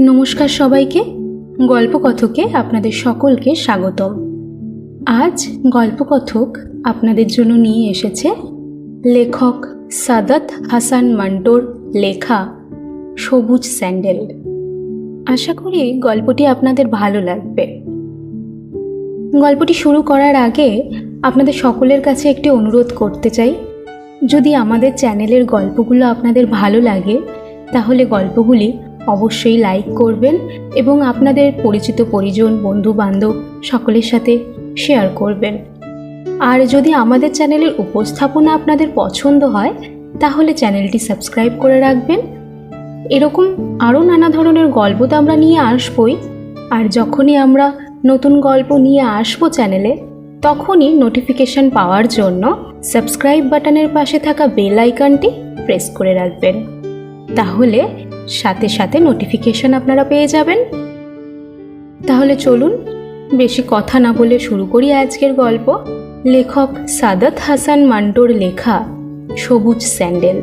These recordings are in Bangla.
নমস্কার সবাইকে, গল্পকথকে আপনাদের সকলকে স্বাগতম। আজ গল্পকথক আপনাদের জন্য নিয়ে এসেছে লেখক সাদাত হাসান মান্টোর লেখা সবুজ স্যান্ডেল। আশা করি গল্পটি আপনাদের ভালো লাগবে। গল্পটি শুরু করার আগে আপনাদের সকলের কাছে একটি অনুরোধ করতে চাই। যদি আমাদের চ্যানেলের গল্পগুলো আপনাদের ভালো লাগে, তাহলে গল্পগুলি অবশ্যই লাইক করবেন এবং আপনাদের পরিচিত পরিজন বন্ধু বান্ধব সকলের সাথে শেয়ার করবেন। আর যদি আমাদের চ্যানেলের উপস্থাপনা আপনাদের পছন্দ হয়, তাহলে চ্যানেলটি সাবস্ক্রাইব করে রাখবেন। এরকম আরও নানা ধরনের গল্প তো আমরা নিয়ে আসবই। আর যখনই আমরা নতুন গল্প নিয়ে আসব চ্যানেলে, তখনই নোটিফিকেশন পাওয়ার জন্য সাবস্ক্রাইব বাটনের পাশে থাকা বেল আইকনটি প্রেস করে রাখবেন। তাহলে সাথে সাথে নোটিফিকেশন আপনারা পেয়ে যাবেন। তাহলে চলুন বেশি কথা না বলে শুরু করি আজকের গল্প। লেখক সাদাত হাসান মান্টোর লেখা সবুজ স্যান্ডেল।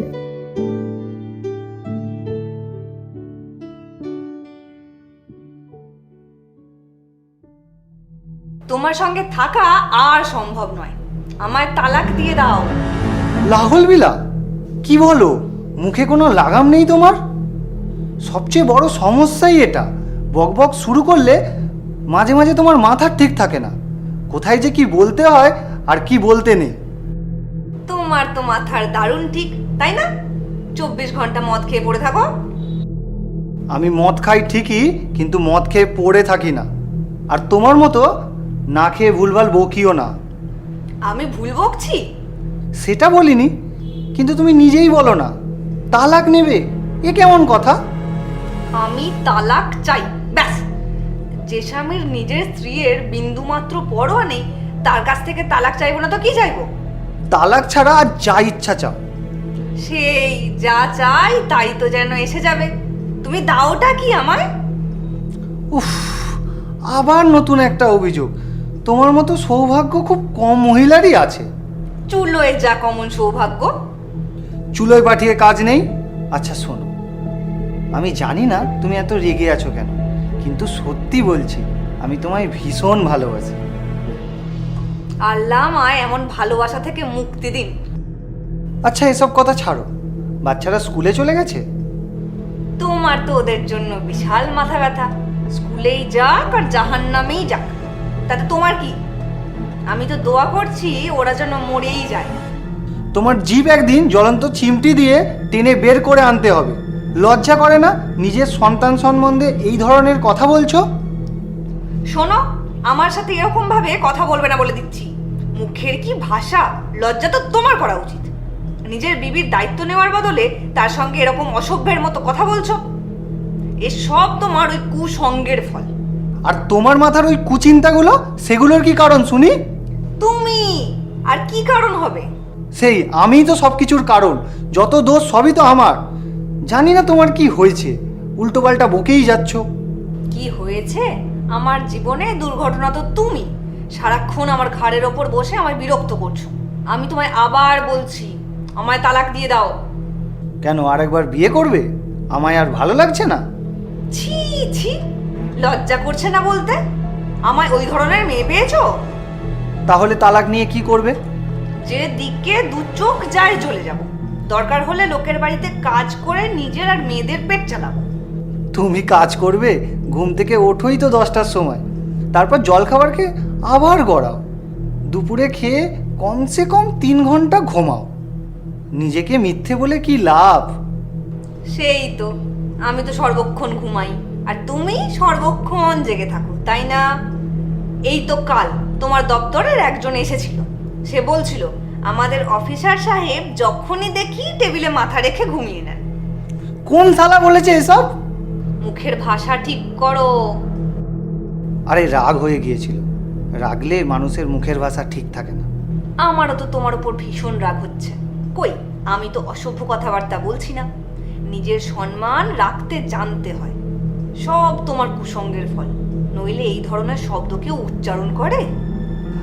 তোমার সঙ্গে থাকা আর সম্ভব নয়। আমায় তালাক দিয়ে দাও। লাহল বিলা কি বলো? মুখে কোনো লাগাম নেই তোমার? সবচেয়ে বড় সমস্যাই এটা। বকবক শুরু করলে মাঝে মাঝে তোমার মাথা ঠিক থাকে না। কোথায় যে কি বলতে হয় আর কি বলতে নেই। তোমার তো মাথার দারুণ ঠিক তাই না? চব্বিশ ঘণ্টা মদ খেয়ে পড়ে থাকো। আমি মদ খাই ঠিকই কিন্তু মদ খেয়ে পড়ে থাকি না। আর তোমার মতো না খেয়ে ভুলভাল বকিও না। আমি ভুল বকছি? সেটা বলিনি কিন্তু তুমি নিজেই বলো না। তালাক নেবে এ কেমন কথা? আমি তালাক চাই ব্যাস। যে স্বামীর নিজের স্ত্রীর বিন্দুমাত্র পরোয়া নেই তার কাছ থেকে তালাক চাইব না তো কি চাইব? তালাক ছাড়া আর যা ইচ্ছা চাও। সেই যা চাই তাই তো যেন এসে যাবে। তুমি দাওটা কি আমায়? উফ আবার নতুন একটা অভিযোগ। তোমার মতো সৌভাগ্য খুব কম মহিলারই আছে। চুলোয় যা কমন সৌভাগ্য। চুলোয় পাঠিয়ে কাজ নেই? আচ্ছা শোনো। আমি জানি না তুমি এত রেগে আছো কেন কিন্তু সত্যি বলছি আমি তোমায় ভীষণ ভালোবাসি। আল্লাহ আমায় এমন ভালোবাসা থেকে মুক্তি দিন। আচ্ছা এসব কথা ছাড়ো। বাচ্চারা স্কুলে চলে গেছে? তোমার তো ওদের জন্য বিশাল মাথা ব্যথা। স্কুলেই যাক আর জাহান নামেই যাক। তাতে তোমার কি? আমি তো দোয়া করছি ওরা যেন মরেই যায়। তোমার জিভ একদিন জ্বলন্ত চিমটি দিয়ে টেনে বের করে আনতে হবে। লজ্জা করে না নিজের সন্তান সম্বন্ধে এই ধরনের কথা বলছো? শোনো আমার সাথে এরকম ভাবে কথা বলবে না বলে দিচ্ছি। মুখের কি ভাষা? লজ্জা তো তোমার করা উচিত। নিজের বিবির দায়িত্ব নেওয়ার বদলে তার সঙ্গে এরকম অসভ্যের মতো কথা বলছো? এসব তোমার ওই কুসঙ্গের ফল। আর তোমার মাথার ওই কুচিন্তাগুলো সেগুলোর কি কারণ শুনি? তুমি! আর কি কারণ হবে? সেই আমিই তো সব কিছুর কারণ। যত দোষ সবই তো আমার। জানি না তোমার কি হয়েছে। উল্টোপাল্টা বকেই যাচ্ছ। কি হয়েছে? আমার জীবনে দুর্ঘটনা তো তুমি। সারাক্ষণ আমার ঘাড়ের ওপর বসে আমায় বিরক্ত করছ। আমি তোমায় আবার বলছি আমায় তালাক দিয়ে দাও। কেন আরেকবার বিয়ে করবে? আমায় আর ভালো লাগছে না। ছি ছি লজ্জা করছে না বলতে? আমায় ওই ধরনের মেয়ে পেয়েছ? তাহলে তালাক নিয়ে কি করবে? যে দিকে দু চোখ যায় চলে যাব। দরকার হলে লোকের বাড়িতে কাজ করে নিজের আর মেয়েদের পেট চালাবো। তুমি কাজ করবে ঘুম থেকে ওঠোই তো দশটার সময়। তারপর জল খাবার খেয়ে আবার গড়াও। দুপুরে খেয়ে কমসে কম তিন ঘণ্টা ঘুমাও। নিজেকে মিথ্যে বলে কি লাভ? সেই তো আমি তো সর্বক্ষণ ঘুমাই। আর তুমি সর্বক্ষণ জেগে থাকো তাই না? এই তো কাল তোমার দপ্তরের একজন এসেছিল। সে বলছিল আমাদের অফিসার সাহেব যখনই দেখি টেবিলে মাথা রেখে ঘুমিয়ে নেন। কোন শালা বলেছে এসব? মুখের ভাষা ঠিক করো। আরে রাগ হয়ে গিয়েছিল। রাগলে মানুষের মুখের ভাষা ঠিক থাকে না। আমারও তো তোমার উপর ভীষণ রাগ হচ্ছে। কই আমি তো অসভ্য কথাবার্তা বলছি না। নিজের সম্মান রাখতে জানতে হয়। সব তোমার কুসঙ্গের ফল। নইলে এই ধরনের শব্দ কেউ উচ্চারণ করে।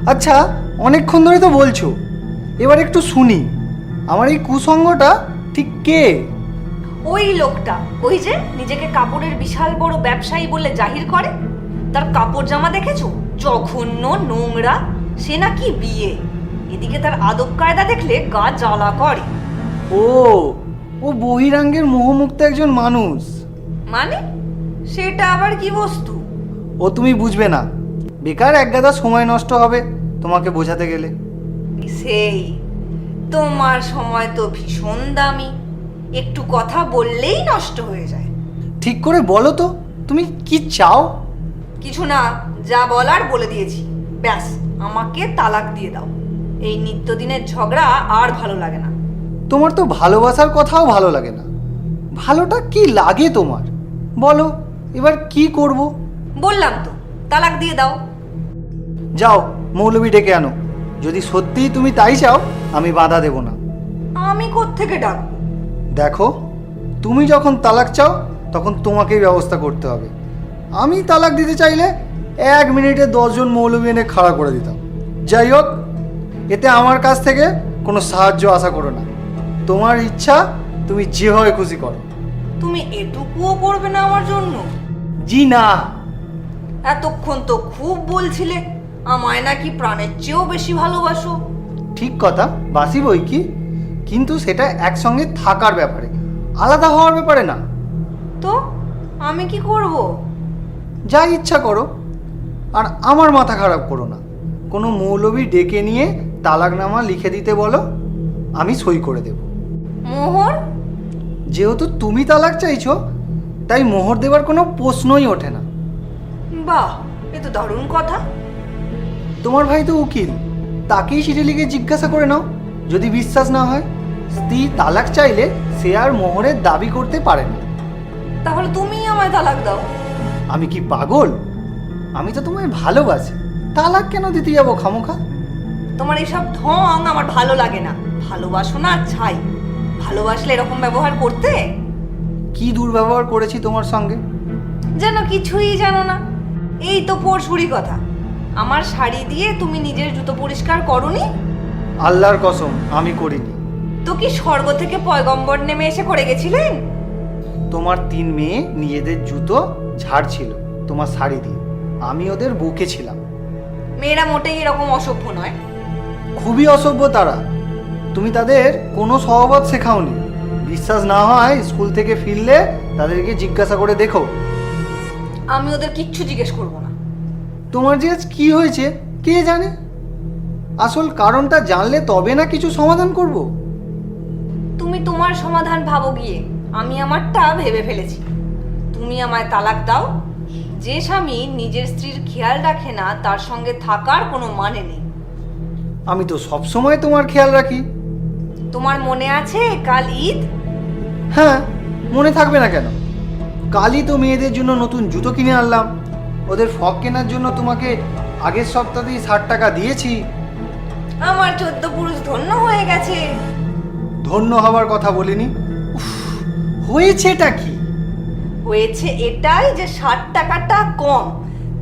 আচ্ছা অনেকক্ষণ ধরে তো বলছো। এবার একটু শুনি। আমার এই কুসঙ্গটা ঠিক কে? ওই লোকটা ওই যে নিজেকে কাপড়ের বিশাল বড় ব্যবসায়ী বলে জাহির করে? তার কাপড় জামা দেখেছ? জঘন্য নোংরা সে নাকি বিয়ে। এদিকে তার আদব কায়দা দেখলে গা জ্বালা করে। ও ও বহিরাঙ্গের মোহমুক্ত একজন মানুষ। মানে? সেটা আবার কি বস্তু? ও তুমি বুঝবে না। বেকার এক গাদা সময় নষ্ট হবে তোমাকে বোঝাতে গেলে। সেই তোমার সময় তো ভীষণ দামি। একটু কথা বললেই নষ্ট হয়ে যায়। ঠিক করে বলো তো তুমি কি চাও? কিছু না যা বলার বলে দিয়েছি। ব্যাস আমাকে তালাক দিয়ে দাও। এই নিত্যদিনের ঝগড়া আর ভালো লাগে না। তোমার তো ভালোবাসার কথাও ভালো লাগে না। ভালোটা কি লাগে তোমার? বলো এবার কি করব? বললাম তো তালাক দিয়ে দাও। যাও মৌলবি ডেকে আনো। যদি সত্যিই তুমি তাই চাও আমি বাধা দেব না। আমি কোত্থেকে ডাকবো? দেখো তুমি যখন তালাক চাও তখন তোমাকেই ব্যবস্থা করতে হবে। আমি তালাক দিতে চাইলে এক মিনিটে দশজন মৌলবি এনে খাড়া করে দিতাম। যাই হোক এতে আমার কাছ থেকে কোনো সাহায্য আশা করো না। তোমার ইচ্ছা তুমি যেভাবে খুশি করো। তুমি এটুকুও করবে না আমার জন্য? জি না। এতক্ষণ তো খুব বলছিলে। আমায় নাকি প্রাণের চেয়েও বেশি ভালোবাসো। ঠিক কথা বাসি বই কি? কিন্তু সেটা একসঙ্গে থাকার ব্যাপারে আলাদা হওয়ার ব্যাপারে না। তো আমি কি করব? যা ইচ্ছা করো আর আমার মাথা খারাপ করো না। কোনো মৌলবি ডেকে নিয়ে তালাকনামা লিখে দিতে বলো আমি সই করে দেব। মোহর? যেহেতু তুমি তালাক চাইছো তাই মোহর দেওয়ার কোনো প্রশ্নই ওঠে না। বাহ এ তো দারুণ কথা। তোমার ভাই তো উকিল। তাকেই চিঠি লিখে জিজ্ঞাসা করে নাও। যদি বিশ্বাস না হয় স্ত্রী তালাক চাইলে সে আর মোহরের দাবি করতে পারে না। তাহলে তুমিই আমায় তালাক দাও। আমি কি পাগল? আমি তো তোমায় ভালোবাসি। তালাক কেন দিতে যাব খামোখা? তোমার এসব ঢং আমার ভালো লাগে না। ভালোবাসো না ছাই ভালোবাসলে এরকম ব্যবহার করতে? কি দুর্ব্যবহার করেছি তোমার সঙ্গে? যেন কিছুই জানো না। এই তো পরশুরি কথা। আমার শাড়ি দিয়ে তুমি নিজের জুতো পরিষ্কার করনি? আল্লাহর কসম আমি করিনি। তো কি স্বর্গ থেকে পয়গম্বর নেমে এসে করে গেছিলেন? তোমার তিন মেয়ে নিজেদের জুতো ঝাড়ছিল তোমার শাড়ি দিয়ে। আমি ওদের বুকে ছিলাম। মেয়েরা মোটেই এরকম অসভ্য নয়। খুবই অসভ্য তারা। তুমি তাদের কোনো স্বভাব শেখাওনি। বিশ্বাস না হয় স্কুল থেকে ফিরলে তাদেরকে জিজ্ঞাসা করে দেখো। আমি ওদের কিচ্ছু জিজ্ঞেস করব না। তোমার যে আজ কি হয়েছে কে জানে? আসল কারণটা জানলে তবে না কিছু সমাধান করব। তুমি তোমার সমাধান ভাবো গিয়ে আমি আমারটা ভেবে ফেলেছি। তুমি আমায় তালাক দাও যে স্বামী নিজের স্ত্রীর খেয়াল রাখে না তার সঙ্গে থাকার কোনো মানে নেই। আমি তো সব সময় তোমার খেয়াল রাখি। তোমার মনে আছে কাল ঈদ? হ্যাঁ মনে থাকবে না কেন? কালই তো মেয়েদের জন্য নতুন জুতো কিনে আনলাম। ওদের ফক কেনার জন্য তোমাকে আগের সপ্তাহতেই ষাট টাকা দিয়েছি। আমার চোদ্দ পুরুষ ধন্য হয়ে গেছে। ধন্য হবার কথা বলিনি? উফ, হয়েছেটা কি? হয়েছে এটাই যে ষাট টাকাটা কম।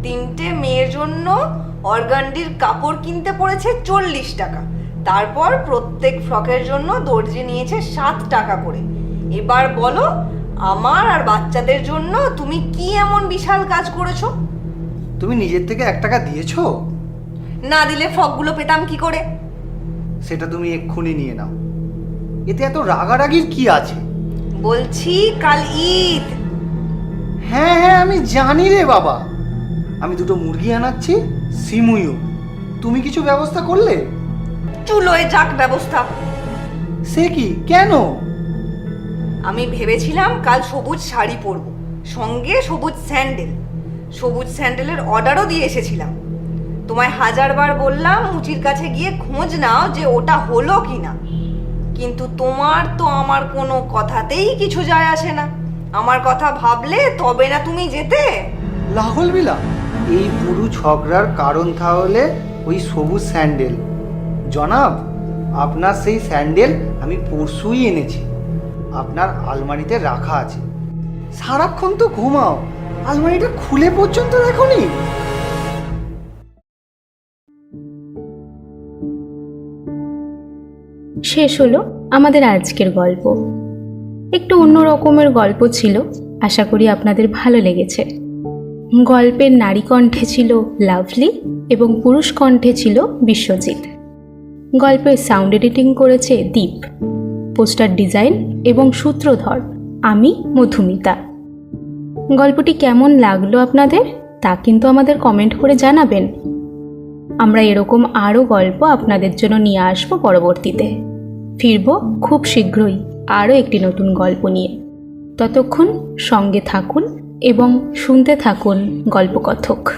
তিনটে মেয়ের জন্য অর্গান্ডির কাপড় কিনতে পড়েছে চল্লিশ টাকা। তারপর প্রত্যেক ফ্রকের জন্য দর্জি নিয়েছে সাত টাকা করে। এবার বলো আমার আর বাচ্চাদের জন্য তুমি কি এমন বিশাল কাজ করেছ? তুমি নিজের থেকে এক টাকা দিয়েছ? না দিলে ফ্রকগুলো পেতাম কি করে? সেটা তুমি এক্ষুনি নিয়ে নাও। এতে এত রাগারাগির কি আছে? বলছি কাল ঈদ। হ্যাঁ হ্যাঁ আমি জানি রে বাবা। আমি দুটো মুরগি আনাচ্ছি সিমুইও। তুমি কিছু ব্যবস্থা করলে? চুলোয় যাক ব্যবস্থা। সে কি? কেন? আমি ভেবেছিলাম কাল সবুজ শাড়ি পরব। সঙ্গে সবুজ স্যান্ডেল। সবুজ স্যান্ডেলের অর্ডারও দিয়ে এসেছিলাম। তোমায় হাজারবার বললাম, মুচির কাছে গিয়ে খোঁজ নাও যে ওটা হলো কি না কিন্তু তোমার তো আমার কোনো কথাতেই কিছু যায় আসে না। আমার কথা ভাবলে তবে না তুমি যেতে। লাহল বিলা এই পুরো ঝগড়ার কারণ তাহলে ওই সবুজ স্যান্ডেল। জনাব, আপনার সেই স্যান্ডেল আমি পরশুই এনেছি। আপনার আলমারিতে রাখা আছে। সারাক্ষণ তো ঘুমাও আলমারিটা খুলে পর্যন্ত দেখোনি? শেষ হলো আমাদের আজকের গল্প। একটু অন্য রকমের গল্প ছিল, আশা করি আপনাদের ভালো লেগেছে। গল্পের নারী কণ্ঠে ছিল লাভলি এবং পুরুষ কণ্ঠে ছিল বিশ্বজিৎ। গল্পের সাউন্ড এডিটিং করেছে দীপ। পোস্টার ডিজাইন এবং সূত্রধর, আমি মধুমিতা। গল্পটি কেমন লাগল আপনাদের, তা কিন্তু আমাদের কমেন্ট করে জানাবেন। আমরা এরকম আরও গল্প আপনাদের জন্য নিয়ে আসব পরবর্তীতে। ফিরব খুব শীঘ্রই আরও একটি নতুন গল্প নিয়ে। ততক্ষণ সঙ্গে থাকুন এবং শুনতে থাকুন গল্পকথক।